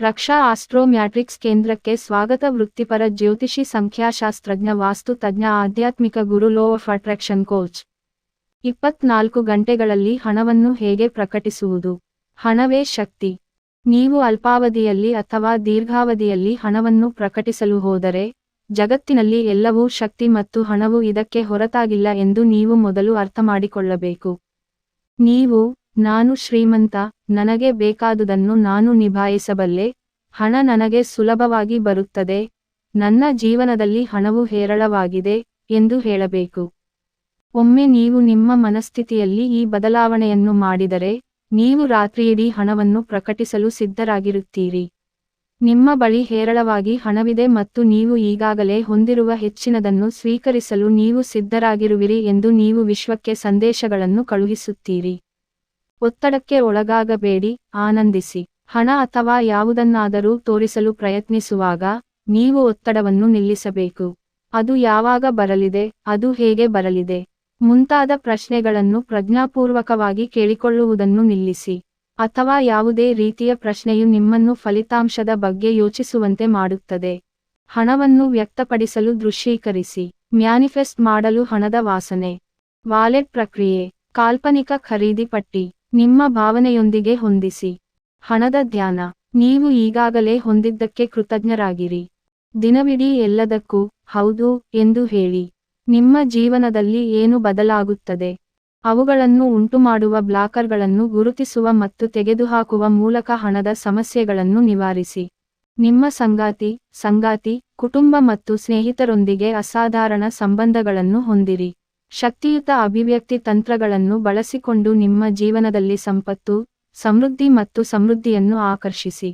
ರಕ್ಷಾ ಆಸ್ಟ್ರೋಮ್ಯಾಟ್ರಿಕ್ಸ್ ಕೇಂದ್ರಕ್ಕೆ ಸ್ವಾಗತ. ವೃತ್ತಿಪರ ಜ್ಯೋತಿಷಿ ಸಂಖ್ಯಾಶಾಸ್ತ್ರಜ್ಞ, ವಾಸ್ತು ತಜ್ಞ, ಆಧ್ಯಾತ್ಮಿಕ ಗುರು, ಲೋ ಆಫ್ ಅಟ್ರಾಕ್ಷನ್ ಕೋಚ್. ಇಪ್ಪತ್ನಾಲ್ಕು ಗಂಟೆಗಳಲ್ಲಿ ಹಣವನ್ನು ಹೇಗೆ ಪ್ರಕಟಿಸುವುದು? ಹಣವೇ ಶಕ್ತಿ. ನೀವು ಅಲ್ಪಾವಧಿಯಲ್ಲಿ ಅಥವಾ ದೀರ್ಘಾವಧಿಯಲ್ಲಿ ಹಣವನ್ನು ಪ್ರಕಟಿಸಲು ಹೋದರೆ, ಜಗತ್ತಿನಲ್ಲಿ ಎಲ್ಲವೂ ಶಕ್ತಿ ಮತ್ತು ಹಣವು ಇದಕ್ಕೆ ಹೊರತಾಗಿಲ್ಲ ಎಂದು ನೀವು ಮೊದಲು ಅರ್ಥಮಾಡಿಕೊಳ್ಳಬೇಕು. ನೀವು ನಾನು ಶ್ರೀಮಂತ, ನನಗೆ ಬೇಕಾದುದನ್ನು ನಾನು ನಿಭಾಯಿಸಬಲ್ಲೆ, ಹಣ ನನಗೆ ಸುಲಭವಾಗಿ ಬರುತ್ತದೆ, ನನ್ನ ಜೀವನದಲ್ಲಿ ಹಣವು ಹೇರಳವಾಗಿದೆ ಎಂದು ಹೇಳಬೇಕು. ಒಮ್ಮೆ ನೀವು ನಿಮ್ಮ ಮನಸ್ಥಿತಿಯಲ್ಲಿ ಈ ಬದಲಾವಣೆಯನ್ನು ಮಾಡಿದರೆ, ನೀವು ರಾತ್ರಿಯಿಡೀ ಹಣವನ್ನು ಪ್ರಕಟಿಸಲು ಸಿದ್ಧರಾಗಿರುತ್ತೀರಿ. ನಿಮ್ಮ ಬಳಿ ಹೇರಳವಾಗಿ ಹಣವಿದೆ ಮತ್ತು ನೀವು ಈಗಾಗಲೇ ಹೊಂದಿರುವ ಹೆಚ್ಚಿನದನ್ನು ಸ್ವೀಕರಿಸಲು ನೀವು ಸಿದ್ಧರಾಗಿರುವಿರಿ ಎಂದು ನೀವು ವಿಶ್ವಕ್ಕೆ ಸಂದೇಶಗಳನ್ನು ಕಳುಹಿಸುತ್ತೀರಿ. ಒತ್ತಡಕ್ಕೆ ಒಳಗಾಗಬೇಡಿ, ಆನಂದಿಸಿ. ಹಣ ಅಥವಾ ಯಾವುದನ್ನಾದರೂ ತೋರಿಸಲು ಪ್ರಯತ್ನಿಸುವಾಗ ನೀವು ಒತ್ತಡವನ್ನು ನಿಲ್ಲಿಸಬೇಕು. ಅದು ಯಾವಾಗ ಬರಲಿದೆ, ಅದು ಹೇಗೆ ಬರಲಿದೆ. ಮುಂತಾದ ಪ್ರಶ್ನೆಗಳನ್ನು ಪ್ರಜ್ಞಾಪೂರ್ವಕವಾಗಿ ಕೇಳಿಕೊಳ್ಳುವುದನ್ನು ನಿಲ್ಲಿಸಿ. ಅಥವಾ ಯಾವುದೇ ರೀತಿಯ ಪ್ರಶ್ನೆಯು ನಿಮ್ಮನ್ನು ಫಲಿತಾಂಶದ ಬಗ್ಗೆ ಯೋಚಿಸುವಂತೆ ಮಾಡುತ್ತದೆ. ಹಣವನ್ನು ವ್ಯಕ್ತಪಡಿಸಲು ದೃಶ್ಯೀಕರಿಸಿ. ಮ್ಯಾನಿಫೆಸ್ಟ್ ಮಾಡಲು ಹಣದ ವಾಸನೆ. ವಾಲೆಟ್ ಪ್ರಕ್ರಿಯೆ. ಕಾಲ್ಪನಿಕ ಖರೀದಿ ಪಟ್ಟಿ. ನಿಮ್ಮ ಭಾವನೆಯೊಂದಿಗೆ ಹೊಂದಿಸಿ. ಹಣದ ಧ್ಯಾನ. ನೀವು ಈಗಾಗಲೇ ಹೊಂದಿದ್ದಕ್ಕೆ ಕೃತಜ್ಞರಾಗಿರಿ. ದಿನವಿಡೀ ಎಲ್ಲದಕ್ಕೂ ಹೌದು ಎಂದು ಹೇಳಿ. ನಿಮ್ಮ ಜೀವನದಲ್ಲಿ ಏನು ಬದಲಾಗುತ್ತದೆ? ಅವುಗಳನ್ನು ಉಂಟುಮಾಡುವ ಬ್ಲಾಕರ್ಗಳನ್ನು ಗುರುತಿಸುವ ಮತ್ತು ತೆಗೆದುಹಾಕುವ ಮೂಲಕ ಹಣದ ಸಮಸ್ಯೆಗಳನ್ನು ನಿವಾರಿಸಿ. ನಿಮ್ಮ ಸಂಗಾತಿ ಸಂಗಾತಿ, ಕುಟುಂಬ ಮತ್ತು ಸ್ನೇಹಿತರೊಂದಿಗೆ ಅಸಾಧಾರಣ ಸಂಬಂಧಗಳನ್ನು ಹೊಂದಿರಿ. ಶಕ್ತಿಯುತ ಅಭಿವ್ಯಕ್ತಿ ತಂತ್ರಗಳನ್ನು ಬಳಸಿಕೊಂಡು ನಿಮ್ಮ ಜೀವನದಲ್ಲಿ ಸಂಪತ್ತು, ಸಮೃದ್ಧಿ ಮತ್ತು ಸಮೃದ್ಧಿಯನ್ನು ಆಕರ್ಷಿಸಿ.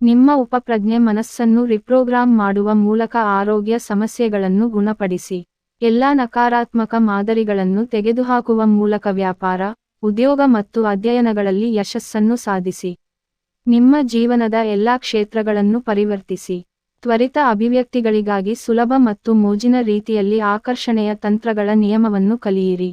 ನಿಮ್ಮ ಉಪಪ್ರಜ್ಞೆ ಮನಸ್ಸನ್ನು ರಿಪ್ರೋಗ್ರಾಮ್ ಮಾಡುವ ಮೂಲಕ ಆರೋಗ್ಯ ಸಮಸ್ಯೆಗಳನ್ನು ಗುಣಪಡಿಸಿ. ಎಲ್ಲಾ ನಕಾರಾತ್ಮಕ ಮಾದರಿಗಳನ್ನು ತೆಗೆದುಹಾಕುವ ಮೂಲಕ ವ್ಯಾಪಾರ, ಉದ್ಯೋಗ ಮತ್ತು ಅಧ್ಯಯನಗಳಲ್ಲಿ ಯಶಸ್ಸನ್ನು ಸಾಧಿಸಿ. ನಿಮ್ಮ ಜೀವನದ ಎಲ್ಲಾ ಕ್ಷೇತ್ರಗಳನ್ನು ಪರಿವರ್ತಿಸಿ. ತ್ವರಿತ ಅಭಿವ್ಯಕ್ತಿಗಳಿಗಾಗಿ ಸುಲಭ ಮತ್ತು ಮೋಜಿನ ರೀತಿಯಲ್ಲಿ ಆಕರ್ಷಣೆಯ ತಂತ್ರಗಳ ನಿಯಮವನ್ನು ಕಲಿಯಿರಿ.